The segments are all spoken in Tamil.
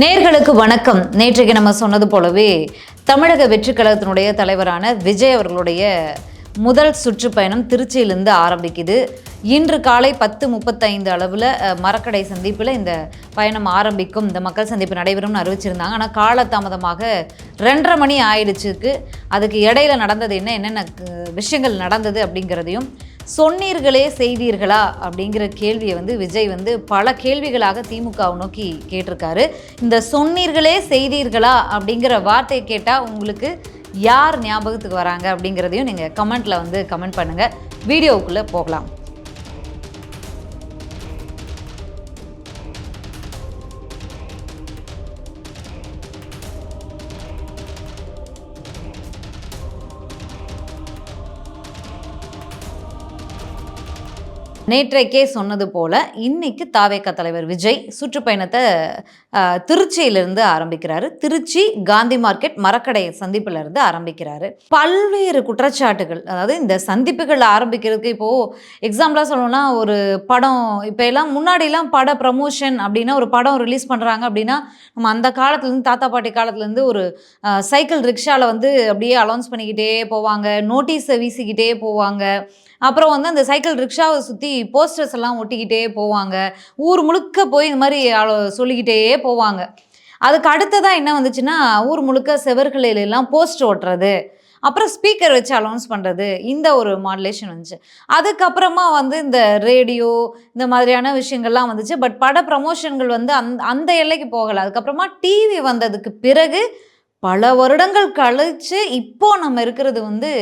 நேர்களுக்கு வணக்கம். நேற்றைக்கு நம்ம சொன்னது போலவே தமிழக வெற்றி கழகத்தினுடைய தலைவரான விஜய் அவர்களுடைய முதல் சுற்றுப்பயணம் திருச்சியிலிருந்து ஆரம்பிக்குது. இன்று காலை பத்து முப்பத்தைந்து அளவில் மரக்கடை சந்திப்பில் இந்த பயணம் ஆரம்பிக்கும். இந்த மக்கள் சந்திப்பு நடைபெறும்னு அறிவிச்சிருந்தாங்க. ஆனால் காலதாமதமாக ரெண்டரை மணி ஆயிடுச்சுக்கு அதுக்கு இடையில நடந்தது என்ன என்னென்ன விஷயங்கள் நடந்தது அப்படிங்கிறதையும் சொன்னீர்களே செய்தீர்களா? அப்படிங்கிற கேள்வியை வந்து விஜய் வந்து பல கேள்விகளாக திமுகவை நோக்கி கேட்டிருக்காரு. இந்த சொன்னீர்களே செய்தீர்களா? அப்படிங்கிற வார்த்தையை கேட்டால் உங்களுக்கு யார் ஞாபகத்துக்கு வராங்க அப்படிங்கிறதையும் நீங்கள் கமெண்ட்டில் வந்து கமெண்ட் பண்ணுங்கள் வீடியோவுக்குள்ளே போகலாம். நேற்றைக்கே சொன்னது போல இன்னைக்கு தாவேக்கா தலைவர் விஜய் சுற்றுப்பயணத்தை திருச்சியிலிருந்து ஆரம்பிக்கிறாரு. திருச்சி காந்தி மார்க்கெட் மரக்கடை சந்திப்புல இருந்து ஆரம்பிக்கிறாரு. பல்வேறு குற்றச்சாட்டுகள் அதாவது இந்த சந்திப்புகள் ஆரம்பிக்கிறதுக்கு இப்போ எக்ஸாம்பிளா சொல்லணும்னா ஒரு படம் இப்போ எல்லாம் முன்னாடிலாம் பட ப்ரமோஷன் அப்படின்னா ஒரு படம் ரிலீஸ் பண்றாங்க அப்படின்னா நம்ம அந்த காலத்துலேருந்து தாத்தா பாட்டி காலத்துலேருந்து ஒரு சைக்கிள் ரிக்ஷாவில் வந்து அப்படியே அலௌன்ஸ் பண்ணிக்கிட்டே போவாங்க நோட்டீஸை வீசிக்கிட்டே போவாங்க. அப்புறம் வந்து அந்த சைக்கிள் ரிக்ஷாவை சுற்றி போஸ்டர்ஸ் எல்லாம் ஒட்டிக்கிட்டே போவாங்க. ஊர் முழுக்க போய் இந்த மாதிரி சொல்லிக்கிட்டே போவாங்க. அதுக்கு அடுத்ததாக என்ன வந்துச்சுன்னா ஊர் முழுக்க செவர்களையிலெல்லாம் போஸ்டர் ஓட்டுறது அப்புறம் ஸ்பீக்கர் வச்சு அலௌன்ஸ் பண்ணுறது இந்த ஒரு மாடுலேஷன் வந்துச்சு. அதுக்கப்புறமா வந்து இந்த ரேடியோ இந்த மாதிரியான விஷயங்கள்லாம் வந்துச்சு. பட் பட ப்ரமோஷன்கள் வந்து அந் அந்த எல்லைக்கு போகலை. அதுக்கப்புறமா டிவி வந்ததுக்கு பிறகு பல வருடங்கள் கழிச்சு இப்போ நம்ம இருக்கிறது வந்து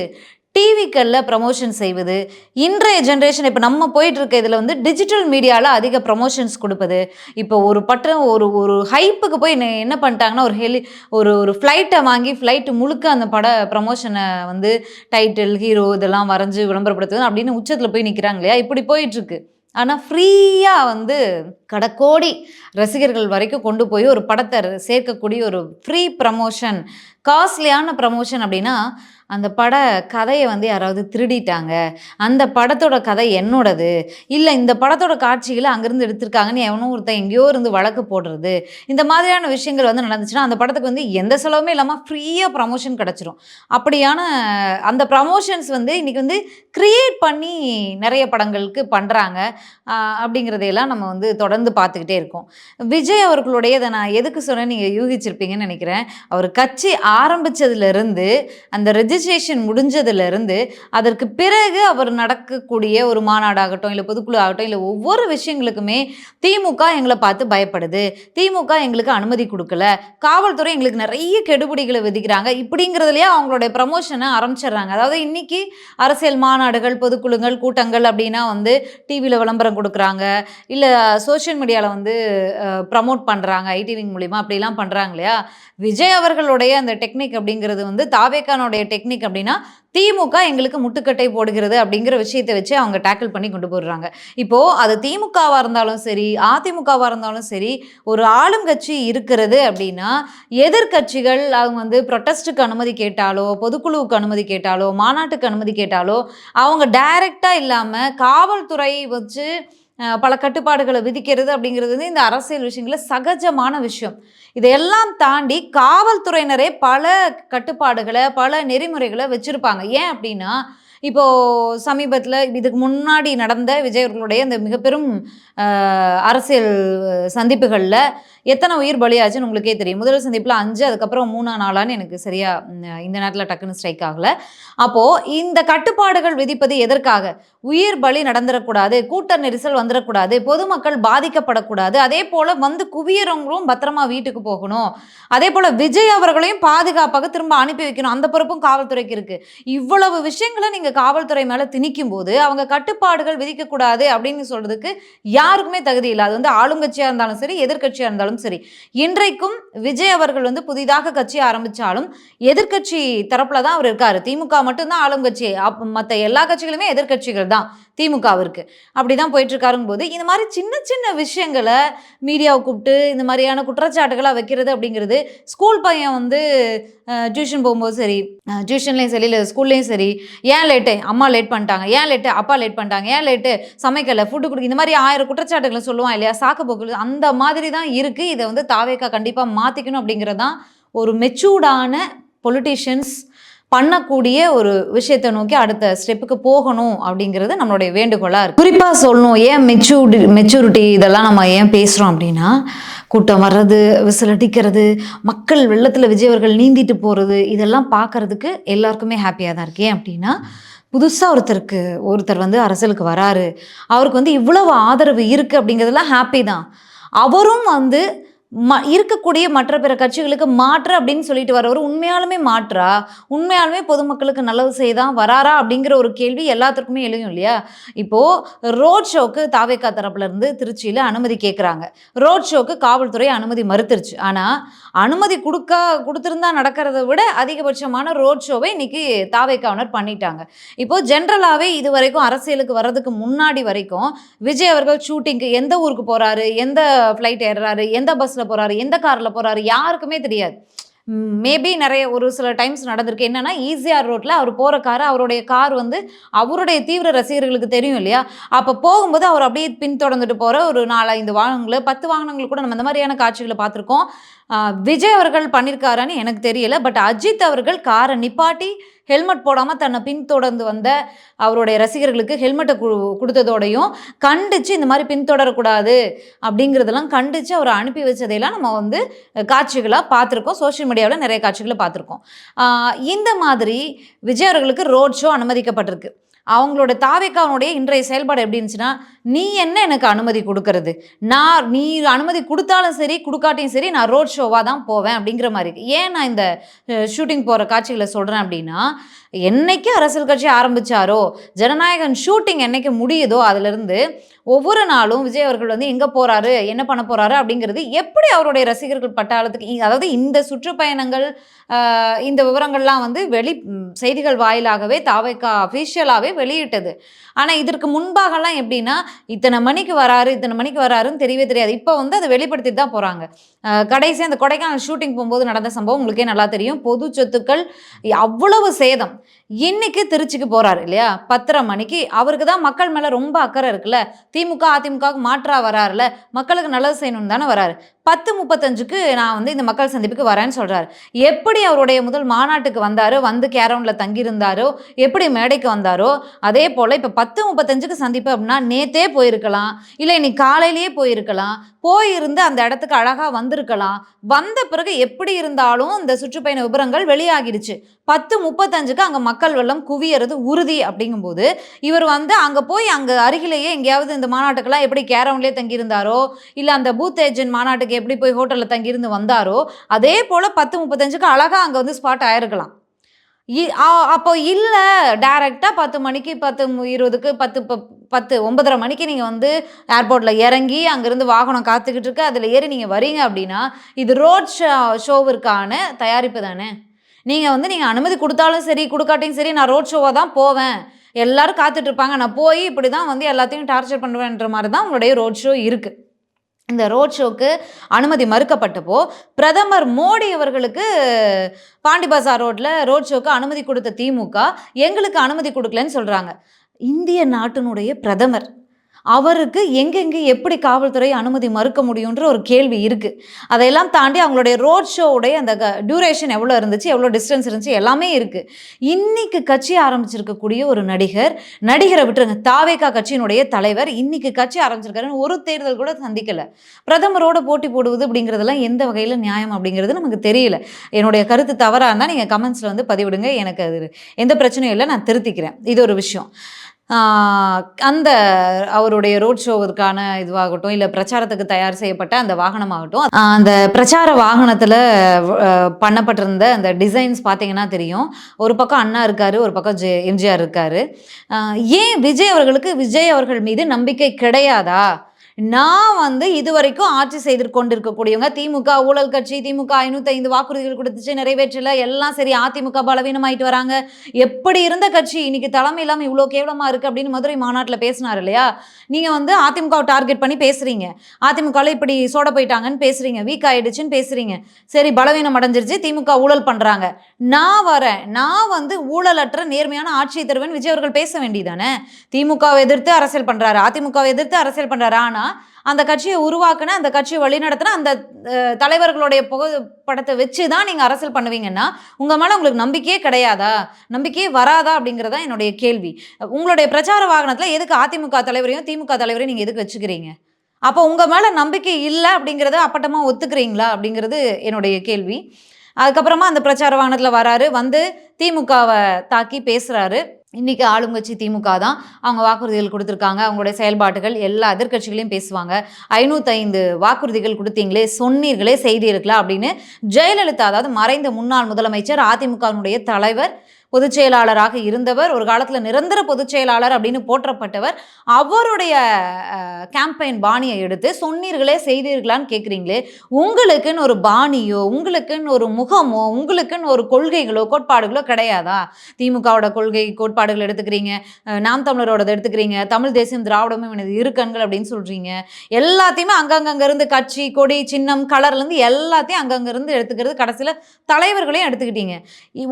டிவிக்களில் ப்ரமோஷன் செய்வது. இன்றைய ஜென்ரேஷன் இப்போ நம்ம போயிட்டுருக்க இதில் வந்து டிஜிட்டல் மீடியாவில் அதிக ப்ரமோஷன்ஸ் கொடுப்பது. இப்போ ஒரு பட்டம் ஒரு ஒரு ஹைப்புக்கு போய் என்ன- என்ன பண்ணிட்டாங்கன்னா ஒரு ஹெலி ஒரு ஒரு ஃப்ளைட்டை வாங்கி ஃப்ளைட்டு முழுக்க அந்த பட ப்ரமோஷனை வந்து டைட்டில் ஹீரோ இதெல்லாம் வரைஞ்சி விளம்பரப்படுத்துவது அப்படின்னு உச்சத்தில் போய் நிற்கிறாங்க இல்லையா? இப்படி போயிட்டுருக்கு. ஆனால் ஃப்ரீயாக வந்து கடக்கோடி ரசிகர்கள் வரைக்கும் கொண்டு போய் ஒரு படத்தை சேர்க்கக்கூடிய ஒரு ஃப்ரீ ப்ரமோஷன் காஸ்ட்லியான ப்ரமோஷன் அப்படின்னா அந்த பட கதையை வந்து யாராவது திருடிட்டாங்க. அந்த படத்தோட கதை என்னோடது? இல்லை இந்த படத்தோட காட்சிகளை அங்கேருந்து எடுத்திருக்காங்கன்னு எவனும் ஒருத்தன் எங்கேயோ இருந்து வழக்கு போடுறது. இந்த மாதிரியான விஷயங்கள் வந்து நடந்துச்சுன்னா அந்த படத்துக்கு வந்து எந்த செலவுமே இல்லாமல் ஃப்ரீயாக ப்ரமோஷன் கிடச்சிரும். அப்படியான அந்த ப்ரமோஷன்ஸ் வந்து இன்றைக்கி வந்து க்ரியேட் பண்ணி நிறைய படங்களுக்கு பண்ணுறாங்க அப்படிங்கிறதையெல்லாம் நம்ம வந்து தொடர்ந்து பார்த்துக்கிட்டே இருக்கோம். விஜய் அவர்களுடைய இதை நான் எதுக்கு சொன்னேன் நீங்கள் யூகிச்சிருப்பீங்கன்னு நினைக்கிறேன். அவர் கட்சி ஆரம்பிச்சதுலேருந்து அந்த ரெஜிஸ்ட்ரேஷன் முடிஞ்சதுலேருந்து அதற்கு பிறகு அவர் நடக்கக்கூடிய ஒரு மாநாடாகட்டும் இல்லை பொதுக்குழு ஆகட்டும் இல்லை ஒவ்வொரு விஷயங்களுக்குமே திமுக எங்களை பார்த்து பயப்படுது. திமுக எங்களுக்கு அனுமதி கொடுக்கல. காவல்துறை எங்களுக்கு நிறைய கெடுபிடிகளை விதிக்கிறாங்க. இப்படிங்கிறதுலையே அவங்களுடைய ப்ரமோஷனை ஆரம்பிச்சிடுறாங்க. அதாவது இன்றைக்கி அரசியல் மாநாடுகள் பொதுக்குழுங்கள் கூட்டங்கள் அப்படின்னா வந்து டிவியில் விளம்பரம் கொடுக்குறாங்க. இல்லை சோஷியல் மீடியாவில் வந்து ப்ரமோட் பண்ணுறாங்க ஐடிவிங் மூலிமா அப்படிலாம் பண்ணுறாங்க இல்லையா? விஜய் அவர்களுடைய அந்த டெக்னிக் அப்படிங்கிறது வந்து தாவேக்கானுடைய டெக்னிக் அப்படின்னா திமுக எங்களுக்கு முட்டுக்கட்டை போடுகிறது அப்படிங்கிற விஷயத்தை வச்சு அவங்க டேக்கிள் பண்ணி கொண்டு போடுறாங்க இப்போது அது திமுகவாக இருந்தாலும் சரி அதிமுகவாக இருந்தாலும் சரி ஒரு ஆளுங்கட்சி இருக்கிறது அப்படின்னா எதிர்க்கட்சிகள் அவங்க வந்து ப்ரொட்டஸ்ட்டுக்கு அனுமதி கேட்டாலோ பொதுக்குழுவுக்கு அனுமதி கேட்டாலோ மாநாட்டுக்கு அனுமதி கேட்டாலோ அவங்க டைரெக்டாக இல்லாமல் காவல்துறை வச்சு பல கட்டுப்பாடுகளை விதிக்கிறது அப்படிங்கிறது வந்து இந்த அரசியல் விஷயங்களில் சகஜமான விஷயம். இதையெல்லாம் தாண்டி காவல்துறையினரே பல கட்டுப்பாடுகளை பல நெறிமுறைகளை வச்சுருப்பாங்க. ஏன் அப்படின்னா இப்போது சமீபத்தில் இதுக்கு முன்னாடி நடந்த விஜய் அவர்களுடைய இந்த மிக பெரும் அரசியல் சந்திப்புகளில் எத்தனை உயிர் பலியாச்சுன்னு உங்களுக்கே தெரியும். முதல் சந்திப்பில் அஞ்சு அதுக்கப்புறம் மூணா நாளான்னு எனக்கு சரியா இந்த நேரத்தில் டக்குன்னு ஸ்ட்ரைக் ஆகலை. அப்போது இந்த கட்டுப்பாடுகள் விதிப்பது எதற்காக? உயிர் பலி நடந்துடக்கூடாது கூட்ட நெரிசல் வந்துடக்கூடாது பொதுமக்கள் பாதிக்கப்படக்கூடாது அதே போல் வந்து குவியறவங்களும் பத்திரமா வீட்டுக்கு போகணும். அதே போல் விஜய் அவர்களையும் பாதுகாப்பாக திரும்ப அனுப்பி வைக்கணும். அந்த பொறுப்பும் காவல்துறைக்கு இருக்குது இவ்வளவு விஷயங்களை நீங்கள் காவல்துறை மேலே திணிக்கும் போது அவங்க கட்டுப்பாடுகள் விதிக்கக்கூடாது அப்படின்னு சொல்கிறதுக்கு யாருக்குமே தகுதி இல்லை. அது வந்து ஆளுங்கட்சியாக இருந்தாலும் சரி எதிர்க்கட்சியாக இருந்தாலும் சரி இன்றைக்கும் விஜய் அவர்கள் வந்து புதிதாக கட்சி ஆரம்பித்தாலும் எதிர்க்கட்சி தரப்புல தான் அவர் இருக்காரு. திமுக மட்டும்தான் ஆளும் கட்சி. அப் மற்ற எல்லா கட்சிகளுமே எதிர்கட்சிகள் தான். திமுகவிற்கு அப்படி தான் போயிட்டுருக்காருங்க போது இந்த மாதிரி சின்ன சின்ன விஷயங்களை மீடியாவை கூப்பிட்டு இந்த மாதிரியான குற்றச்சாட்டுகளாக வைக்கிறது அப்படிங்கிறது ஸ்கூல் பையன் வந்து டியூஷன் போகும்போது சரி டியூஷன்லேயும் சரி இல்லை ஸ்கூல்லேயும் சரி ஏன் லேட்டு அம்மா லேட் பண்ணிட்டாங்க. ஏன் லேட்டு அப்பா லேட் பண்ணிட்டாங்க. ஏன் லேட்டு சமைக்கலை ஃபுட்டு கொடுக்க இந்த மாதிரி ஆயிரம் குற்றச்சாட்டுகளை சொல்லுவான் இல்லையா? சாக்கு போக்கு அந்த மாதிரி தான் இருக்குது இதை வந்து தாவேக்கா கண்டிப்பாக மாற்றிக்கணும் அப்படிங்கிறது தான் ஒரு மெச்சூர்டான பொலிட்டிஷியன்ஸ் பண்ணக்கூடிய ஒரு விஷயத்தை நோக்கி அடுத்த ஸ்டெப்புக்கு போகணும் அப்படிங்கிறது நம்மளுடைய வேண்டுகோளாக இருக்குது குறிப்பாக சொல்லணும் ஏன் மெச்சூரிட்டி மெச்சூரிட்டி இதெல்லாம் நம்ம ஏன் பேசுகிறோம் அப்படின்னா கூட்டம் வர்றது விசில் அடிக்கிறது மக்கள் வெள்ளத்தில் விஜய் அவர்கள் நீந்திட்டு போகிறது இதெல்லாம் பார்க்கறதுக்கு எல்லாருக்குமே ஹாப்பியாக தான் இருக்கேன் அப்படின்னா புதுசாக ஒருத்தருக்கு ஒருத்தர் வந்து அரசியலுக்கு வராரு. அவருக்கு வந்து இவ்வளவு ஆதரவு இருக்குது அப்படிங்கிறதுலாம் ஹாப்பி தான். அவரும் வந்து ம இருக்கக்கூடிய மற்ற பிற கட்சிகளுக்கு மாற்று அப்படின்னு சொல்லிட்டு வரவர் உண்மையாலுமே மாற்றா? உண்மையாலுமே பொதுமக்களுக்கு நல்லது செய்தான் வராரா? அப்படிங்கிற ஒரு கேள்வி எல்லாத்துக்குமே எழுயும் இல்லையா? இப்போது ரோட் ஷோக்கு தாவேக்கா தரப்புலேருந்து திருச்சியில் அனுமதி கேட்குறாங்க ரோட் ஷோக்கு காவல்துறை அனுமதி மறுத்துருச்சு. ஆனால் அனுமதி கொடுக்க கொடுத்துருந்தா நடக்கிறத விட அதிகபட்சமான ரோட் ஷோவை இன்னைக்கு தாவேக்காவினர் பண்ணிட்டாங்க. இப்போ ஜென்ரலாகவே இது வரைக்கும் அரசியலுக்கு வர்றதுக்கு முன்னாடி வரைக்கும் விஜய் அவர்கள் ஷூட்டிங்க்கு எந்த ஊருக்கு போகிறாரு எந்த ஃப்ளைட் ஏறுறாரு? எந்த பஸ்ஸில் போகிறாரு எந்த காரில் போகிறாரு யாருக்குமே தெரியாது. மேபி நிறைய ஒரு சில டைம்ஸ் நடந்திருக்கு. என்னன்னா ஈசிஆர் ரோட்டில் அவர் போகிற கார் அவருடைய கார் வந்து அவருடைய தீவிர ரசிகர்களுக்கு தெரியும் இல்லையா? அப்போ போகும்போது அவர் அப்படியே பின்தொடர்ந்துட்டு போகிற ஒரு நாலஞ்சு வாகனங்களை பத்து வாகனங்கள் கூட நம்ம இந்த மாதிரியான காட்சிகளை பார்த்துருக்கோம். விஜய் அவர்கள் பண்ணியிருக்காரான்னு எனக்கு தெரியல. பட் அஜித் அவர்கள் காரை நிப்பாட்டி ஹெல்மெட் போடாமல் தன்னை பின்தொடர்ந்து வந்த அவருடைய ரசிகர்களுக்கு ஹெல்மெட்டை கொடுத்ததோடையும் கண்டித்து இந்த மாதிரி பின்தொடரக்கூடாது அப்படிங்கிறதெல்லாம் கண்டித்து அவரை அனுப்பி வச்சதையெல்லாம் நம்ம வந்து காட்சிகளாக பார்த்துருக்கோம். சோஷியல் மீடியாவில் நிறைய காட்சிகளை பார்த்துருக்கோம். இந்த மாதிரி விஜய் அவர்களுக்கு ரோட் ஷோ அனுமதிக்கப்பட்டிருக்கு. அவங்களோட தாவேக்காவனுடைய இன்றைய செயல்பாடு எப்படி இருந்துச்சுன்னா நீ என்ன எனக்கு அனுமதி கொடுக்கறது? நான் நீ அனுமதி கொடுத்தாலும் சரி கொடுக்காட்டியும் சரி நான் ரோட் ஷோவாக தான் போவேன் அப்படிங்கிற மாதிரி இருக்கு. ஏன் நான் இந்த ஷூட்டிங் போகிற காட்சிகளை சொல்கிறேன் அப்படின்னா என்னைக்கு அரசியல் கட்சி ஆரம்பிச்சாரோ ஜனநாயகன் ஷூட்டிங் என்னைக்கு முடியுதோ அதுலேருந்து ஒவ்வொரு நாளும் விஜய் அவர்கள் வந்து எங்கே போகிறாரு என்ன பண்ண போகிறாரு அப்படிங்கிறது எப்படி அவருடைய ரசிகர்கள் பட்டாளத்துக்கு அதாவது இந்த சுற்றுப்பயணங்கள் இந்த விவரங்கள்லாம் வந்து வெளி செய்திகள் வாயிலாகவே தாவைக்கா அஃபிஷியலாகவே வெளியிட்டது. ஆனால் இதற்கு முன்பாகலாம் எப்படின்னா இத்தனை மணிக்கு வராரு இத்தனை மணிக்கு வராருன்னு தெரியவே தெரியாது. இப்போ வந்து அதை வெளிப்படுத்திட்டு தான் போகிறாங்க கடைசி அந்த கொடைக்கானல் ஷூட்டிங் போகும்போது நடந்த சம்பவம் உங்களுக்கே நல்லா தெரியும். பொது சொத்துக்கள் அவ்வளவு சேதம். இன்னைக்கு திருச்சிக்கு போறாரு இல்லையா? பத்தரை மணிக்கு. அவருக்கு தான் மக்கள் மேல ரொம்ப அக்கறை இருக்குல்ல. திமுக அதிமுகவுக்கு மாற்றா வராருல மக்களுக்கு நல்லது செய்யணும்னு தானே வராரு. பத்து முப்பத்தஞ்சுக்கு நான் வந்து இந்த மக்கள் சந்திப்புக்கு வரேன்னு சொல்றாரு. எப்படி அவருடைய முதல் மாநாட்டுக்கு வந்தாரோ வந்து கேரவுன்ல தங்கியிருந்தாரோ எப்படி மேடைக்கு வந்தாரோ அதே போல இப்ப பத்து முப்பத்தஞ்சுக்கு சந்திப்பு அப்படின்னா நேத்தே போயிருக்கலாம். இல்லை இன்னைக்கு காலையிலேயே போயிருக்கலாம். போயிருந்து அந்த இடத்துக்கு அழகா வந்திருக்கலாம். வந்த பிறகு எப்படி இருந்தாலும் இந்த சுற்றுப்பயண விவரங்கள் வெளியாகிடுச்சு. பத்து முப்பத்தஞ்சுக்கு அங்கே மக்கள் வெள்ளம் குவியறது உறுதி அப்படிங்கும்போது இவர் வந்து அங்கே போய் அங்கே அருகிலேயே எங்கேயாவது இந்த மாநாட்டுக்கெல்லாம் எப்படி கேரவுன்லேயே தங்கியிருந்தாரோ இல்லை அந்த பூத் ஏஜென்ட் மாநாட்டுக்கு எப்படி போய் ஹோட்டலில் தங்கியிருந்து வந்தாரோ அதே போல் பத்து முப்பத்தஞ்சுக்கு அழகாக அங்கே வந்து ஸ்பாட் ஆயிருக்கலாம். இ- அப்போ இல்லை டைரெக்டாக பத்து மணிக்கு பத்து இருபதுக்கு பத்து ப- பத்து ஒன்பதரை மணிக்கு நீங்கள் வந்து ஏர்போர்ட்டில் இறங்கி அங்கேருந்து வாகனம் காத்துக்கிட்டு இருக்கு அதில் ஏறி நீங்கள் வரீங்க அப்படின்னா இது ரோட் ஷோ ஷோவிற்கான தயாரிப்பு தானே? நீங்கள் வந்து நீங்கள் அனுமதி கொடுத்தாலும் சரி கொடுக்காட்டியும் சரி நான் ரோட் ஷோவாக தான் போவேன். எல்லோரும் காத்துட்ருப்பாங்க நான் போய் இப்படி தான் வந்து எல்லாத்தையும் டார்ச்சர் பண்ணுவேன்ற மாதிரி தான் உங்களுடைய ரோட் ஷோ இருக்குது இந்த ரோட் ஷோக்கு அனுமதி மறுக்கப்பட்டப்போ பிரதமர் மோடி அவர்களுக்கு பாண்டி பசார் ரோட்டில் ரோட் ஷோக்கு அனுமதி கொடுத்த திமுக எங்களுக்கு அனுமதி கொடுக்கலன்னு சொல்கிறாங்க இந்திய நாட்டினுடைய பிரதமர் அவருக்கு எங்கெங்கே எப்படி காவல்துறை அனுமதி மறுக்க முடியுன்ற ஒரு கேள்வி இருக்குது அதையெல்லாம் தாண்டி அவங்களுடைய ரோட் ஷோவுடைய அந்த டியூரேஷன் எவ்வளோ இருந்துச்சு எவ்வளோ டிஸ்டன்ஸ் இருந்துச்சு எல்லாமே இருக்குது இன்னைக்கு கட்சி ஆரம்பிச்சிருக்கக்கூடிய ஒரு நடிகர் நடிகரை விட்டுருங்க தாவேகா கட்சியினுடைய தலைவர் இன்னைக்கு கட்சி ஆரம்பிச்சிருக்காருன்னு ஒரு தேர்தல் கூட சந்திக்கலை. பிரதமரோட போட்டி போடுவது அப்படிங்கிறதெல்லாம் எந்த வகையில் நியாயம் அப்படிங்கிறது நமக்கு தெரியல. என்னுடைய கருத்து தவறாக இருந்தால் நீங்கள் கமெண்ட்ஸில் வந்து பதிவிடுங்க. எனக்கு அது எந்த பிரச்சனையும் இல்லை நான் திருத்திக்கிறேன். இது ஒரு விஷயம். அந்த அவருடைய ரோட் ஷோவிற்கான இதுவாகட்டும் இல்லை பிரச்சாரத்துக்கு தயார் செய்யப்பட்ட அந்த வாகனமாகட்டும் அந்த பிரச்சார வாகனத்தில் பண்ணப்பட்டிருந்த அந்த டிசைன்ஸ் பார்த்தீங்கன்னா தெரியும். ஒரு பக்கம் அண்ணா இருக்காரு ஒரு பக்கம் ஜெ எம்ஜிஆர் இருக்காரு. ஏன் விஜய் அவர்களுக்கு விஜய் அவர்கள் மீது நம்பிக்கை கிடையாதா? நான் வந்து இதுவரைக்கும் ஆட்சி செய்து கொண்டிருக்கக்கூடியவங்க திமுக ஊழல் கட்சி திமுக ஐநூத்தி ஐந்து வாக்குறுதிகள் கொடுத்துச்சு நிறைவேற்றல எல்லாம் சரி அதிமுக பலவீனமாயிட்டு வராங்க. எப்படி இருந்த கட்சி? இன்னைக்கு தலைமை இல்லாமல் இவ்வளோ கேவலமாக இருக்குது அப்படின்னு மதுரை மாநாட்டில் பேசினார் இல்லையா? நீங்கள் வந்து அதிமுகவை டார்கெட் பண்ணி பேசுகிறீங்க அதிமுகவில் இப்படி சோட போயிட்டாங்கன்னு பேசுகிறீங்க வீக் ஆயிடுச்சுன்னு பேசுறீங்க. சரி பலவீனம் அடைஞ்சிருச்சு திமுக ஊழல் பண்ணுறாங்க நான் வரேன். நான் வந்து ஊழலற்ற நேர்மையான ஆட்சியை தருவேன் விஜய் அவர்கள் பேச வேண்டியதானே திமுகவை எதிர்த்து அரசியல் பண்ணுறாரு அதிமுகவை எதிர்த்து அரசியல் பண்ணுறாரு ஆனால் அந்த கட்சியை உருவாக்குன அந்த கட்சியை வழிநடத்தின அந்த தலைவர்களுடைய புகைப்படத்தை வச்சு தான் நீங்கள் அரசியல் பண்ணுவீங்கன்னா உங்கள் மேலே உங்களுக்கு நம்பிக்கையே கிடையாதா? நம்பிக்கையே வராதா? அப்படிங்கிறதா என்னுடைய கேள்வி. உங்களுடைய பிரச்சார வாகனத்தில் எதுக்கு அதிமுக தலைவரையும் திமுக தலைவரையும் நீங்கள் எதுக்கு வச்சுக்கிறீங்க? அப்போ உங்கள் மேலே நம்பிக்கை இல்லை அப்படிங்கிறத அப்பட்டமாக ஒத்துக்கிறீங்களா? அப்படிங்கிறது என்னுடைய கேள்வி. அதுக்கப்புறமா அந்த பிரச்சார வாகனத்தில் வராரு. வந்து திமுகவை தாக்கி பேசுகிறாரு இன்னைக்கு ஆளுங்கட்சி திமுக தான் அவங்க வாக்குறுதிகள் கொடுத்துருக்காங்க. அவங்களுடைய செயல்பாடுகள் எல்லா எதிர்க்கட்சிகளையும் பேசுவாங்க. ஐநூற்றைந்து வாக்குறுதிகள் கொடுத்தீங்களே சொன்னீர்களே செய்தி இருக்கலாம் அப்படின்னு ஜெயலலிதா அதாவது மறைந்த முன்னாள் முதலமைச்சர் அதிமுகவினுடைய தலைவர் பொதுச் செயலாளராக இருந்தவர் ஒரு காலத்தில் நிரந்தர பொதுச் செயலாளர் அப்படின்னு போற்றப்பட்டவர். அவருடைய கேம்பெயின் பாணியை எடுத்து சொன்னீர்களே செய்தீர்களான்னு கேட்குறீங்களே உங்களுக்குன்னு ஒரு பாணியோ உங்களுக்குன்னு ஒரு முகமோ உங்களுக்குன்னு ஒரு கொள்கைகளோ கோட்பாடுகளோ கிடையாதா? திமுகவோட கொள்கை கோட்பாடுகள் எடுத்துக்கிறீங்க நாம் தமிழரோடது எடுத்துக்கிறீங்க தமிழ் தேசியம் திராவிடமும் எனது இருக்கண்கள் அப்படின்னு சொல்கிறீங்க எல்லாத்தையுமே அங்கங்கங்கேருந்து கட்சி கொடி சின்னம் கலர்லேருந்து எல்லாத்தையும் அங்கங்கேருந்து எடுத்துக்கிறது கடைசியில் தலைவர்களையும் எடுத்துக்கிட்டீங்க.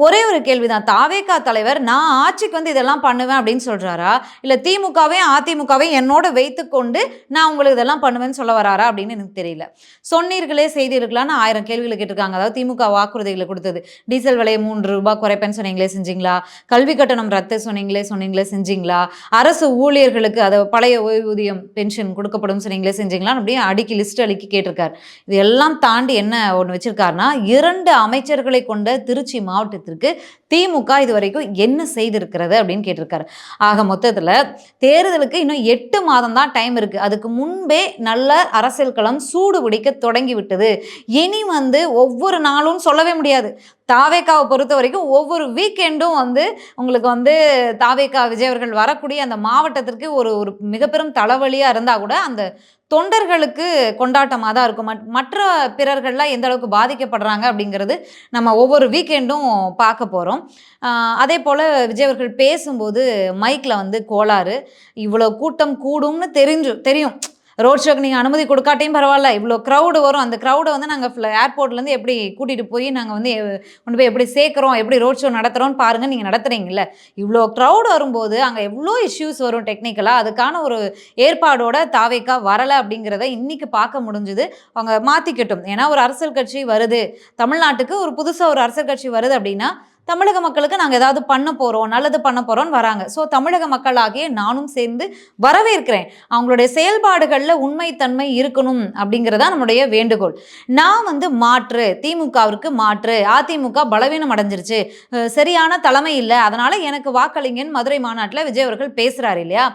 ஒரே ஒரு கேள்விதான் அவேகா தலைவர் நான் ஆட்சிக்கு வந்து இதெல்லாம் பண்ணுவேன் அப்படின்னு சொல்கிறாரா இல்லை திமுகவையும் அதிமுகவையும் என்னோட வைத்துக்கொண்டு நான் உங்களுக்கு இதெல்லாம் பண்ணுவேன்னு சொல்ல வராரா அப்படின்னு எனக்கு தெரியல. சொன்னீர்களே செய்தீர்களான்னு ஆயிரம் கேள்விகளை கேட்டிருக்காங்க. அதாவது திமுக வாக்குறுதிகளை கொடுத்தது. டீசல் விலையை மூன்று ரூபாய் குறைப்பேன்னு சொன்னீங்களே செஞ்சீங்களா? கல்வி கட்டணம் ரத்து சொன்னீங்களே சொன்னீங்களே செஞ்சீங்களா? அரசு ஊழியர்களுக்கு அதை பழைய ஓய்வூதியம் பென்ஷன் கொடுக்கப்படும் சொன்னீங்களே செஞ்சீங்களா அப்படியே அடிக்கி லிஸ்ட் அடிக்கி கேட்டிருக்கார். இது எல்லாம் தாண்டி என்ன ஒன்று வச்சிருக்காருன்னா இரண்டு அமைச்சர்களை கொண்ட திருச்சி மாவட்டத்திற்கு திமுக இது வரைக்கும் என்ன செய்திருக்கிறது அப்படின்னு கேட்டிருக்காரு. ஆக மொத்தத்தில் தேர்தலுக்கு இன்னும் எட்டு மாதம் தான் டைம் இருக்கு. அதுக்கு முன்பே நல்ல அரசியல் களம் சூடு பிடிக்க தொடங்கி விட்டது. இனி வந்து ஒவ்வொரு நாளும் சொல்லவே முடியாது. தாவேக்காவை பொறுத்த வரைக்கும் ஒவ்வொரு வீக்கெண்டும் வந்து உங்களுக்கு வந்து தாவேக்கா விஜய் அவர்கள் வரக்கூடிய அந்த மாவட்டத்திற்கு ஒரு ஒரு மிக பெரும் தலைவலியாக இருந்தால் கூட அந்த தொண்டர்களுக்கு கொண்டாட்டமாக தான் இருக்கும். மட்- மற்ற பிறர்கள்லாம் எந்த அளவுக்கு பாதிக்கப்படுறாங்க அப்படிங்கிறது நம்ம ஒவ்வொரு வீக்கெண்டும் பார்க்க போகிறோம் அதே போல் விஜய் அவர்கள் பேசும்போது மைக்கில் வந்து கோளாறு இவ்வளோ கூட்டம் கூடும்னு தெரிஞ்சு தெரியும். ரோட் ஷோக்கு நீங்கள் அனுமதி கொடுக்காட்டியும் பரவாயில்ல. இவ்வளோ க்ரௌடு வரும். அந்த க்ரௌடை வந்து நாங்கள் ஏர்போர்ட்லேருந்து எப்படி கூட்டிகிட்டு போய் நாங்கள் வந்து கொண்டு போய் எப்படி சேர்க்குறோம் எப்படி ரோட் ஷோ நடத்துகிறோம்னு பாருங்கள் நீங்கள் நடத்துகிறீங்கல்ல இவ்வளோ க்ரௌடு வரும்போது அங்கே எவ்வளோ இஷ்யூஸ் வரும் டெக்னிக்கலாக அதுக்கான ஒரு ஏற்பாடோட தாவேக்கா வரலை அப்படிங்கிறத இன்றைக்கி பார்க்க முடிஞ்சுது. அவங்க மாற்றிக்கட்டும் ஏன்னா ஒரு அரசியல் கட்சி வருது. தமிழ்நாட்டுக்கு ஒரு புதுசாக ஒரு அரசியல் கட்சி வருது அப்படின்னா தமிழக மக்களுக்கு நாங்கள் ஏதாவது பண்ண போகிறோம் நல்லது பண்ண போகிறோம்னு வராங்க. ஸோ தமிழக மக்களாகிய நானும் சேர்ந்து வரவேற்கிறேன். அவங்களுடைய செயல்பாடுகளில் உண்மைத்தன்மை இருக்கணும் அப்படிங்கிறதா நம்முடைய வேண்டுகோள். நான் வந்து மாற்று திமுகவிற்கு மாற்று அதிமுக பலவீனம் அடைஞ்சிருச்சு. சரியான தலைமை இல்லை. அதனால் எனக்கு வாக்களிங்கன்னு மதுரை மாநாட்டில் விஜய் அவர்கள் பேசுகிறாரு இல்லையா?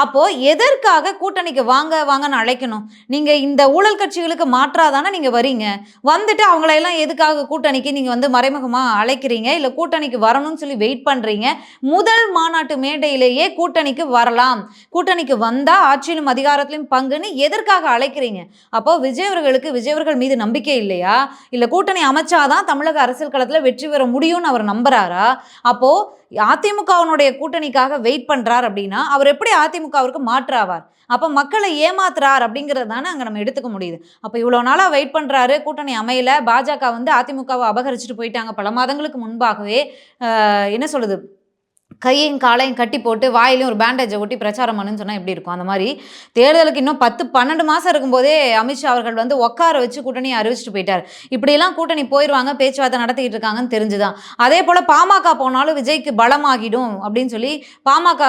அப்போ எதற்காக கூட்டணிக்கு வாங்க வாங்கன்னு அழைக்கணும்? நீங்க இந்த ஊழல் கட்சிகளுக்கு மாற்றாதானே நீங்க வரீங்க? வந்துட்டு அவங்களையெல்லாம் எதுக்காக கூட்டணிக்கு நீங்க வந்து மறைமுகமா அழைக்கிறீங்க? இல்ல கூட்டணிக்கு வரணும்னு சொல்லி வெயிட் பண்றீங்க? முதல் மாநாட்டு மேடையிலேயே கூட்டணிக்கு வரலாம். கூட்டணிக்கு வந்தா ஆட்சியிலும் அதிகாரத்திலும் பங்குன்னு எதற்காக அழைக்கிறீங்க? அப்போ விஜயவர்களுக்கு விஜயவர்கள் மீது நம்பிக்கை இல்லையா? இல்ல கூட்டணி அமைச்சாதான் தமிழக அரசியல் களத்துல வெற்றி பெற முடியும்னு அவர் நம்புறாரா? அப்போ அதிமுகவினுடைய கூட்டணிக்காக வெயிட் பண்ணுறார் அப்படின்னா அவர் எப்படி அதிமுகவிற்கு மாற்றாவார்? அப்போ மக்களை ஏமாத்துறார் அப்படிங்கிறது தானே அங்கே நம்ம எடுத்துக்க முடியுது. அப்போ இவ்வளோ நாளாக வெயிட் பண்ணுறாரு கூட்டணி அமையல பாஜக வந்து அதிமுகவை அபகரிச்சுட்டு போயிட்டாங்க பல மாதங்களுக்கு முன்பாகவே என்ன சொல்லுது? கையையும் காலையும் கட்டி போட்டு வாயிலையும் ஒரு பேண்டேஜை ஒட்டி பிரச்சாரம் பண்ணுன்னு சொன்னால் எப்படி இருக்கும்? அந்த மாதிரி தேர்தலுக்கு இன்னும் பத்து பன்னெண்டு மாதம் இருக்கும்போதே அமித்ஷா அவர்கள் வந்து உட்கார வச்சு கூட்டணியை அறிவிச்சிட்டு போயிட்டார். இப்படியெல்லாம் கூட்டணி போயிடுவாங்க பேச்சுவார்த்தை நடத்திக்கிட்டு இருக்காங்கன்னு தெரிஞ்சுதான். அதே போல் பாமக போனாலும் விஜய்க்கு பலமாகிடும் அப்படின்னு சொல்லி பாமக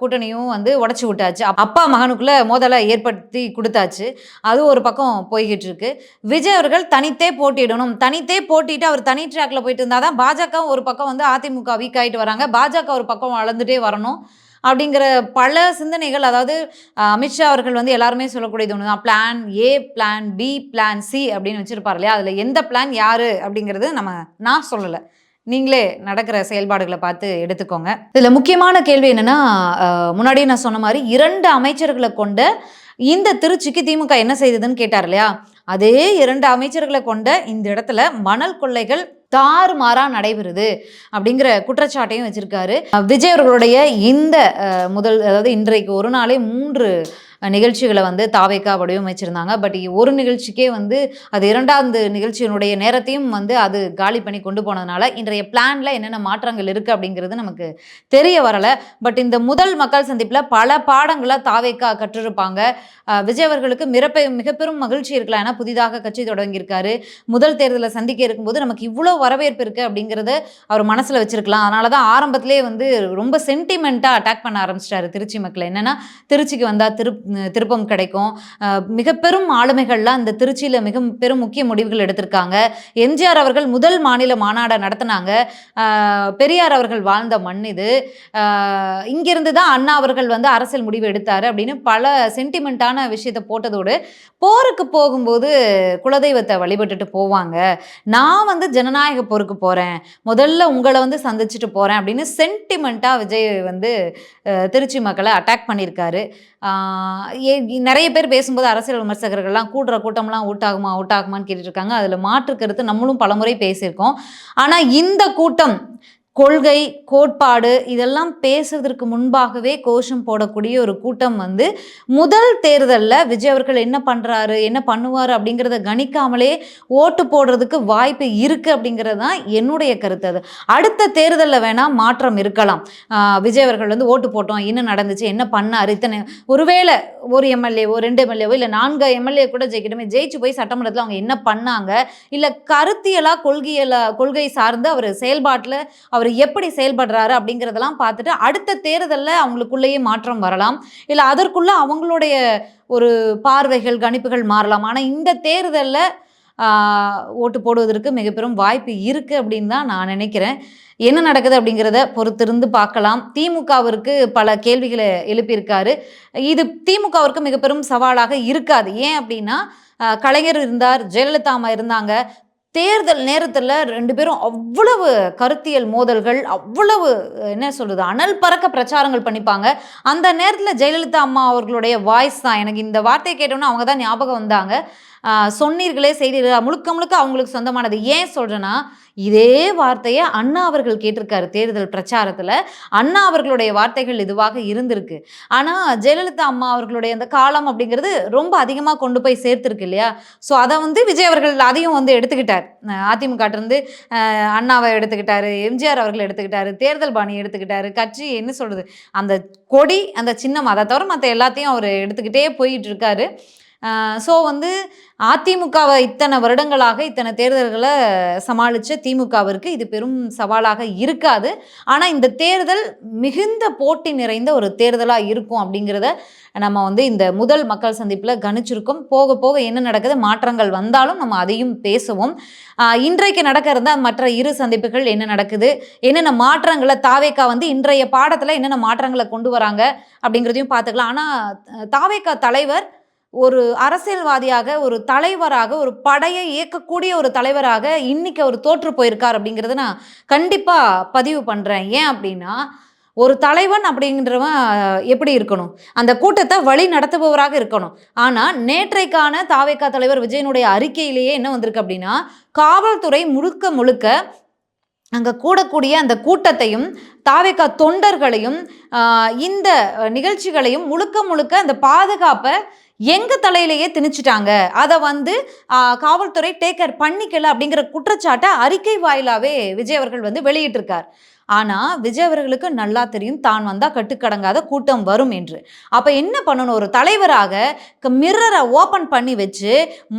கூட்டணியும் வந்து உடச்சி விட்டாச்சு. அப்பா மகனுக்குள்ள மோதலை ஏற்படுத்தி கொடுத்தாச்சு. அது ஒரு பக்கம் போய்கிட்டு இருக்கு. விஜய் அவர்கள் தனித்தே போட்டியிடணும். தனித்தே போட்டிட்டு அவர் தனி ட்ராக்ல போயிட்டு இருந்தால் தான் பாஜக ஒரு பக்கம் வந்து அதிமுக வீக் ஆகிட்டு வராங்க. பாஜக ஒரு பக்கம் வளர்ந்துட்டே வரணும் அப்படிங்கிற பல சிந்தனைகள் அதாவது அமித்ஷா அவர்கள் வந்து எல்லாருமே சொல்லக்கூடியது ஒன்று தான் plan A plan B plan C அப்படின்னு வச்சுருப்பார் இல்லையா? அதில் எந்த பிளான் யார் அப்படிங்கிறது நம்ம நான் சொல்லலை. நீங்களே நடக்கிற செயல்பாடுகளை பார்த்து எடுத்துக்கோங்க. இதில் முக்கியமான கேள்வி என்னென்னா முன்னாடியே நான் சொன்ன மாதிரி இரண்டு அமைச்சர்களை கொண்ட இந்த திருச்சிக்கு திமுக என்ன செய்ததுன்னு கேட்டார் இல்லையா? அதே இரண்டு அமைச்சர்களை கொண்ட இந்த இடத்துல மணல் கொள்ளைகள் தாறுமாறாக நடைபெறுது அப்படிங்கிற குற்றச்சாட்டையும் வச்சிருக்காரு. விஜய் அவர்களுடைய இந்த அஹ், முதல் அதாவது இன்றைக்கு ஒரு நாளே மூன்று நிகழ்ச்சிகளை வந்து தாவேக்கா வடிவமைச்சிருந்தாங்க பட் ஒரு நிகழ்ச்சிக்கே வந்து அது இரண்டாவது நிகழ்ச்சியினுடைய நேரத்தையும் வந்து அது காலி பண்ணி கொண்டு போனதுனால இன்றைய பிளான்ல என்னென்ன மாற்றங்கள் இருக்கு அப்படிங்கிறது நமக்கு தெரிய வரலை. பட் இந்த முதல் மக்கள் சந்திப்பில் பல பாடங்களை தாவேக்கா கற்றிருப்பாங்க. விஜய் அவர்களுக்கு மிரப்ப மிக பெரும் மகிழ்ச்சி இருக்கலாம். ஏன்னா புதிதாக கட்சி தொடங்கியிருக்காரு. முதல் தேர்தலை சந்திக்க இருக்கும்போது நமக்கு இவ்வளோ வரவேற்பு இருக்கு அப்படிங்கிறத அவர் மனசில் வச்சிருக்கலாம். அதனால தான் ஆரம்பத்திலே வந்து ரொம்ப சென்டிமெண்ட்டாக அட்டாக் பண்ண ஆரம்பிச்சிட்டாரு திருச்சி மக்களை. என்னென்னா திருச்சிக்கு வந்தால் திரு திருப்பம் கிடைக்கும். மிக பெரும் ஆளுமைகள்லாம் இந்த திருச்சியில் மிக பெரும் முக்கிய முடிவுகள் எடுத்திருக்காங்க. எம்ஜிஆர் அவர்கள் முதல் மாநில மாநாடை நடத்தினாங்க. பெரியார் அவர்கள் வாழ்ந்த மண் இது. இங்கிருந்து தான் அண்ணா அவர்கள் வந்து அரசியல் முடிவு எடுத்தார் அப்படின்னு பல சென்டிமெண்ட்டான விஷயத்தை போட்டதோடு போருக்கு போகும்போது குலதெய்வத்தை வழிபட்டுட்டு போவாங்க. நான் வந்து ஜனநாயக போருக்கு போகிறேன் முதல்ல உங்களை வந்து சந்திச்சுட்டு போகிறேன் அப்படின்னு சென்டிமெண்ட்டாக விஜய் வந்து திருச்சி மக்களை அட்டாக் பண்ணியிருக்காரு. நிறைய பேர் பேசும்போது அரசியல் விமர்சகர்கள்லாம் கூடுற கூட்டம்லாம் ஊட்டாகுமா ஊட்டாகுமான்னு கேட்டுட்டு அதில் மாற்று கருத்து நம்மளும் பலமுறை பேசியிருக்கோம். ஆனால் இந்த கூட்டம் கொள்கை கோட்பாடு இதெல்லாம் பேசுவதற்கு முன்பாகவே கோஷம் போடக்கூடிய ஒரு கூட்டம் வந்து முதல் தேர்தலில் விஜய் அவர்கள் என்ன பண்ணுறாரு என்ன பண்ணுவார் அப்படிங்கிறத கணிக்காமலே ஓட்டு போடுறதுக்கு வாய்ப்பு இருக்குது அப்படிங்கிறது தான் என்னுடைய கருத்து அது. அடுத்த தேர்தலில் வேணால் மாற்றம் இருக்கலாம். விஜய் அவர்கள் வந்து ஓட்டு போட்டோம் என்ன நடந்துச்சு என்ன பண்ணார் இத்தனை ஒருவேளை ஒரு எம்எல்ஏவோ ரெண்டு எம்எல்ஏவோ இல்லை நான்கு எம்எல்ஏ கூட ஜெயிக்கணுமே ஜெயிச்சு போய் சட்டமன்றத்தில் அவங்க என்ன பண்ணாங்க இல்லை கருத்தியலாக கொள்கையில கொள்கை சார்ந்து அவர் செயல்பாட்டில் அவர் எப்படி செயல்படுறாரு அப்படிங்கிறதெல்லாம் பார்த்துட்டு அடுத்த தேர்தலில் அவங்களுக்குள்ளேயே மாற்றம் வரலாம். இல்லை அதற்குள்ளே அவங்களுடைய ஒரு பார்வைகள் கணிப்புகள் மாறலாம். ஆனால் இந்த தேர்தலில் ஓட்டு போடுவதற்கு மிக பெரும் வாய்ப்பு இருக்குது அப்படின்னு தான் நான் நினைக்கிறேன். என்ன நடக்குது அப்படிங்கிறத பொறுத்திருந்து பார்க்கலாம். திமுகவிற்கு பல கேள்விகளை எழுப்பியிருக்காரு. இது திமுகவிற்கு மிக பெரும் சவாலாக இருக்காது. ஏன் அப்படின்னா கலைஞர் இருந்தார் ஜெயலலிதா அம்மா இருந்தாங்க. தேர்தல் நேரத்தில் ரெண்டு பேரும் அவ்வளவு கருத்தியல் மோதல்கள் அவ்வளவு என்ன சொல்கிறது அனல் பறக்க பிரச்சாரங்கள் பண்ணிப்பாங்க. அந்த நேரத்தில் ஜெயலலிதா அம்மா அவர்களுடைய வாய்ஸ் தான். எனக்கு இந்த வார்த்தையை கேட்டோன்னா அவங்க தான் ஞாபகம் வந்தாங்க. சொன்னீர்களே செய்தீர்களா. முழுக்க முழுக்க அவங்களுக்கு சொந்தமானது. ஏன் சொல்கிறேன்னா இதே வார்த்தையை அண்ணா அவர்கள் கேட்டிருக்காரு தேர்தல் பிரச்சாரத்தில். அண்ணா அவர்களுடைய வார்த்தைகள் இதுவாக இருந்திருக்கு. ஆனால் ஜெயலலிதா அம்மா அவர்களுடைய அந்த காலம் அப்படிங்கிறது ரொம்ப அதிகமாக கொண்டு போய் சேர்த்துருக்கு இல்லையா? ஸோ அதை வந்து விஜய் அவர்கள் அதையும் வந்து எடுத்துக்கிட்டார். அதிமுக அண்ணாவை எடுத்துக்கிட்டாரு எம்ஜிஆர் அவர்கள் எடுத்துக்கிட்டாரு தேர்தல் பாணி எடுத்துக்கிட்டாரு கட்சி என்ன சொல்கிறது அந்த கொடி அந்த சின்னம் அதை தவிர மற்ற எல்லாத்தையும் அவர் எடுத்துக்கிட்டே போயிட்டு இருக்காரு. ஸோ வந்து அதிமுகவை இத்தனை வருடங்களாக இத்தனை தேர்தல்களை சமாளித்த திமுகவிற்கு இது பெரும் சவாலாக இருக்காது. ஆனால் இந்த தேர்தல் மிகுந்த போட்டி நிறைந்த ஒரு தேர்தலாக இருக்கும் அப்படிங்கிறத நம்ம வந்து இந்த முதல் மக்கள் சந்திப்பில் கணிச்சிருக்கோம். போக போக என்ன நடக்குது? மாற்றங்கள் வந்தாலும் நம்ம அதையும் பேசுவோம். இன்றைக்கு நடக்க இருந்த மற்ற இரு சந்திப்புகள் என்ன நடக்குது? என்னென்ன மாற்றங்களை தாவேக்கா வந்து இன்றைய பாடத்தில் என்னென்ன மாற்றங்களை கொண்டு வராங்க அப்படிங்கிறதையும் பார்த்துக்கலாம். ஆனால் தாவேக்கா தலைவர் ஒரு அரசியல்வாதியாக ஒரு தலைவராக ஒரு படையை இயக்கக்கூடிய ஒரு தலைவராக இன்னைக்கு அவர் தோற்று போயிருக்கார் அப்படிங்கிறத நான் கண்டிப்பாக பதிவு பண்ணுறேன் ஏன் அப்படின்னா ஒரு தலைவன் அப்படிங்கிறவன் எப்படி இருக்கணும்? அந்த கூட்டத்தை வழி நடத்துபவராக இருக்கணும். ஆனால் நேற்றைக்கான தாவேக்கா தலைவர் விஜயனுடைய அறிக்கையிலேயே என்ன வந்திருக்கு அப்படின்னா காவல்துறை முழுக்க முழுக்க அங்கே கூடக்கூடிய அந்த கூட்டத்தையும் தாவேக்கா தொண்டர்களையும் இந்த நிகழ்ச்சிகளையும் முழுக்க முழுக்க அந்த பாதுகாப்பை எங்கள் தலையிலேயே திணிச்சிட்டாங்க? அதை வந்து காவல்துறை டேக்கர் பண்ணிக்கல அப்படிங்கிற குற்றச்சாட்டை அறிக்கை வாயிலாகவே விஜய் அவர்கள் வந்து வெளியிட்டிருக்கார். ஆனால் விஜய் அவர்களுக்கு நல்லா தெரியும் தான் வந்தால் கட்டுக்கடங்காத கூட்டம் வரும் என்று. அப்போ என்ன பண்ணணும்? ஒரு தலைவராக மிரரை ஓப்பன் பண்ணி வச்சு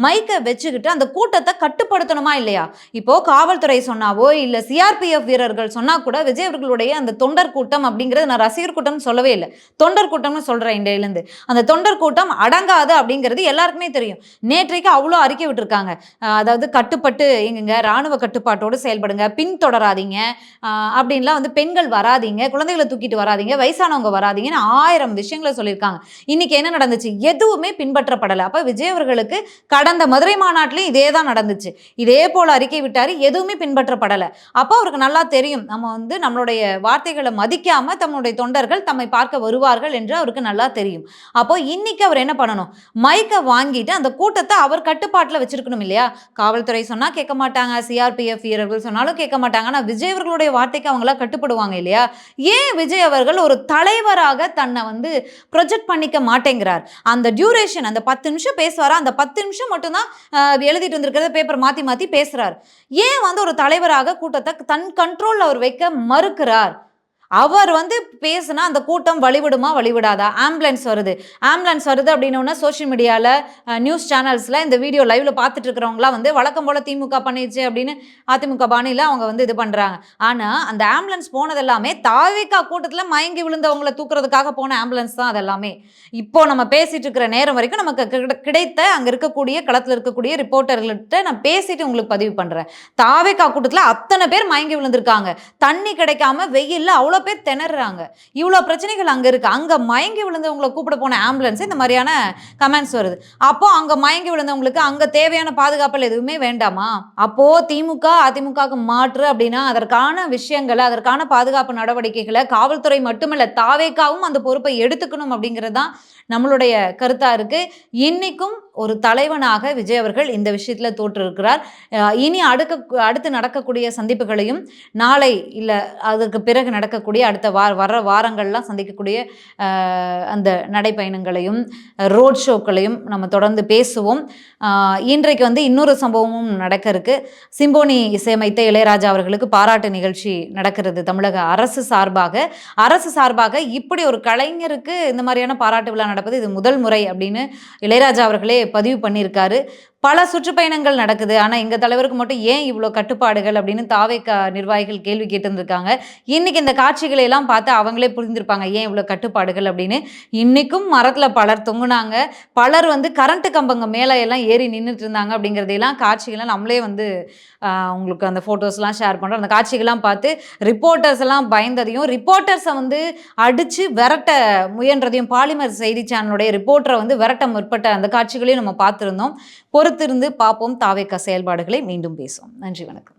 மைக்கை வச்சுக்கிட்டு அந்த கூட்டத்தை கட்டுப்படுத்தணுமா இல்லையா? இப்போ காவல்துறை சொன்னாவோ இல்லை சிஆர்பிஎஃப் வீரர்கள் சொன்னா கூட விஜய் அவர்களுடைய அந்த தொண்டர் கூட்டம் அப்படிங்கிறது நான் ரசிகர் கூட்டம்னு சொல்லவே இல்லை. தொண்டர் கூட்டம்னு சொல்கிறேன் இன்றையிலேருந்து. அந்த தொண்டர் கூட்டம் அடங்காது அப்படிங்கிறது எல்லாருக்குமே தெரியும். நேற்றைக்கு அவ்வளோ அறிக்கை விட்டுருக்காங்க. அதாவது கட்டுப்பட்டு எங்குங்க ராணுவ கட்டுப்பாட்டோடு செயல்படுங்க பின்தொடராதீங்க தொடராதீங்க அப்படின்னு அப்படின்லாம் வந்து பெண்கள் வராதீங்க குழந்தைகளை தூக்கிட்டு வராதீங்க வயசானவங்க வராதிங்கன்னு ஆயிரம் விஷயங்களை சொல்லியிருக்காங்க. இன்னைக்கு என்ன நடந்துச்சு? எதுவுமே பின்பற்றப்படலை. அப்போ விஜய் அவர்களுக்கு கடந்த மதுரை மாநாட்டிலையும் இதே தான் நடந்துச்சு. இதே போல் அறிக்கை விட்டார் எதுவுமே பின்பற்றப்படலை. அப்போ அவருக்கு நல்லா தெரியும். நம்ம வந்து நம்மளுடைய வார்த்தைகளை மதிக்காம தம்முடைய தொண்டர்கள் தம்மை பார்க்க வருவார்கள் என்று அவருக்கு நல்லா தெரியும். அப்போ இன்னைக்கு அவர் என்ன பண்ணணும்? மைக்கை வாங்கிட்டு அந்த கூட்டத்தை அவர் கட்டுப்பாட்டில் வச்சிருக்கணும் இல்லையா? காவல்துறை சொன்னால் கேட்க மாட்டாங்க. சிஆர்பிஎஃப் வீரர்கள் சொன்னாலும் கேட்க மாட்டாங்க. ஆனால் விஜய் அவர்களுடைய வார்த்தைக்கு அவங்களாம் கட்டுப்படுவாங்க இல்லையா? ஏன் விஜய் அவர்கள் ஒரு தலைவராக தன்னை வந்து ப்ரொஜெக்ட் பண்ணிக்க மாட்டேங்கிறார்? அந்த டியூரேஷன் அந்த பத்து நிமிஷம் பேசுவாரா? அந்த பத்து நிமிஷம் மட்டும்தான் எழுதிட்டு வந்திருக்கிறத பேப்பர் மாற்றி மாற்றி பேசுகிறார் ஏன் வந்து ஒரு தலைவராக கூட்டத்தை தன் கண்ட்ரோலில் அவர் வைக்க மறுக்கிறார்? அவர் வந்து பேசுனா அந்த கூட்டம் வழிவிடுமா வழிவிடாதா? ஆம்புலன்ஸ் வருது. ஆம்புலன்ஸ் வருது அப்படின்னோன்னா சோஷியல் மீடியாவில் நியூஸ் சேனல்ஸில் இந்த வீடியோ லைவ்ல பார்த்துட்டு இருக்கிறவங்களாம் வந்து வழக்கம் போல் திமுக பண்ணிடுச்சு அப்படின்னு அதிமுக பாணியில் அவங்க வந்து இது பண்ணுறாங்க ஆனால் அந்த ஆம்புலன்ஸ் போனது எல்லாமே தாவிக்கா கூட்டத்தில் மயங்கி விழுந்தவங்களை தூக்குறதுக்காக போன ஆம்புலன்ஸ் தான் அதெல்லாமே. இப்போ நம்ம பேசிட்டு இருக்கிற நேரம் வரைக்கும் நமக்கு கிடை- கிடைத்த அங்கே இருக்கக்கூடிய களத்தில் இருக்கக்கூடிய ரிப்போர்ட்டர்கள்ட்ட நான் பேசிட்டு உங்களுக்கு பதிவு பண்ணுறேன் தாவேக்கா கூட்டத்தில் அத்தனை பேர் மயங்கி விழுந்திருக்காங்க. தண்ணி கிடைக்காம வெயிலில் அவ்வளோ பேர் திணறாங்க. இவ்வளோ பிரச்சனைகள் அங்கே இருக்குது அங்கே மயங்கி விழுந்தவங்களை கூப்பிட போன ஆம்புலன்ஸ் இந்த மாதிரியான கமெண்ட்ஸ் வருது. அப்போது அங்கே மயங்கி விழுந்தவங்களுக்கு அங்கே தேவையான பாதுகாப்பில் எதுவுமே வேண்டாமா? அப்போ திமுக அதிமுகவுக்கு மாற்று அப்படின்னா அதற்கான விஷயங்களை அதற்கான பாதுகாப்பு நடவடிக்கைகளை காவல்துறை மட்டுமல்ல தாவேக்காவும் அந்த பொறுப்பை எடுத்துக்கணும் அப்படிங்கிறது தான் நம்மளுடைய கருத்தாக இருக்குது இன்றைக்கும் ஒரு தலைவனாக விஜய் அவர்கள் இந்த விஷயத்தில் தோற்றிருக்கிறார். இனி அடுக்க அடுத்து நடக்கக்கூடிய சந்திப்புகளையும் நாளை இல்லை அதற்கு பிறகு நடக்கக்கூடிய அடுத்த வார வர வாரங்கள்லாம் சந்திக்கக்கூடிய அந்த நடைப்பயணங்களையும் ரோட் ஷோக்களையும் நம்ம தொடர்ந்து பேசுவோம். இன்றைக்கு வந்து இன்னொரு சம்பவமும் நடக்க இருக்கு. சிம்போனி இசையமைத்த இளையராஜா அவர்களுக்கு பாராட்டு நிகழ்ச்சி நடக்கிறது தமிழக அரசு சார்பாக. அரசு சார்பாக இப்படி ஒரு கலைஞருக்கு இந்த மாதிரியான பாராட்டு விழா நடப்பது. இது முதல் முறை அப்படின்னு இளையராஜா அவர்களே பதிவு பண்ணியிருக்காரு. பல சுற்றுப்பயணங்கள் நடக்குது. ஆனால் எங்கள் தலைவருக்கு மட்டும் ஏன் இவ்வளோ கட்டுப்பாடுகள் அப்படின்னு தாவே நிர்வாகிகள் கேள்வி கேட்டிருந்திருக்காங்க. இன்னைக்கு இந்த காட்சிகளை எல்லாம் பார்த்து அவங்களே புரிந்திருப்பாங்க. ஏன் இவ்வளோ கட்டுப்பாடுகள் அப்படின்னு? இன்னைக்கும் மரத்தில் பலர் தொங்குனாங்க. பலர் வந்து கரண்ட்டு கம்பங்க மேலே எல்லாம் ஏறி நின்றுட்டு இருந்தாங்க அப்படிங்கிறதையெல்லாம் காட்சிகளை நம்மளே வந்து உங்களுக்கு அந்த ஃபோட்டோஸ்லாம் ஷேர் பண்ணுறோம் அந்த காட்சிகள்லாம் பார்த்து ரிப்போர்ட்டர்ஸ் எல்லாம் பயந்ததையும் ரிப்போர்ட்டர்ஸை வந்து அடித்து விரட்ட முயன்றதையும் பாலிமர் செய்தி சேனலுடைய ரிப்போர்ட்டரை வந்து விரட்ட முற்பட்ட அந்த காட்சிகளையும் நம்ம பார்த்துருந்தோம். பொறுத்திருந்து பார்ப்போம். தாவேக்கா செயல்பாடுகளை மீண்டும் பேசுவோம். நன்றி வணக்கம்.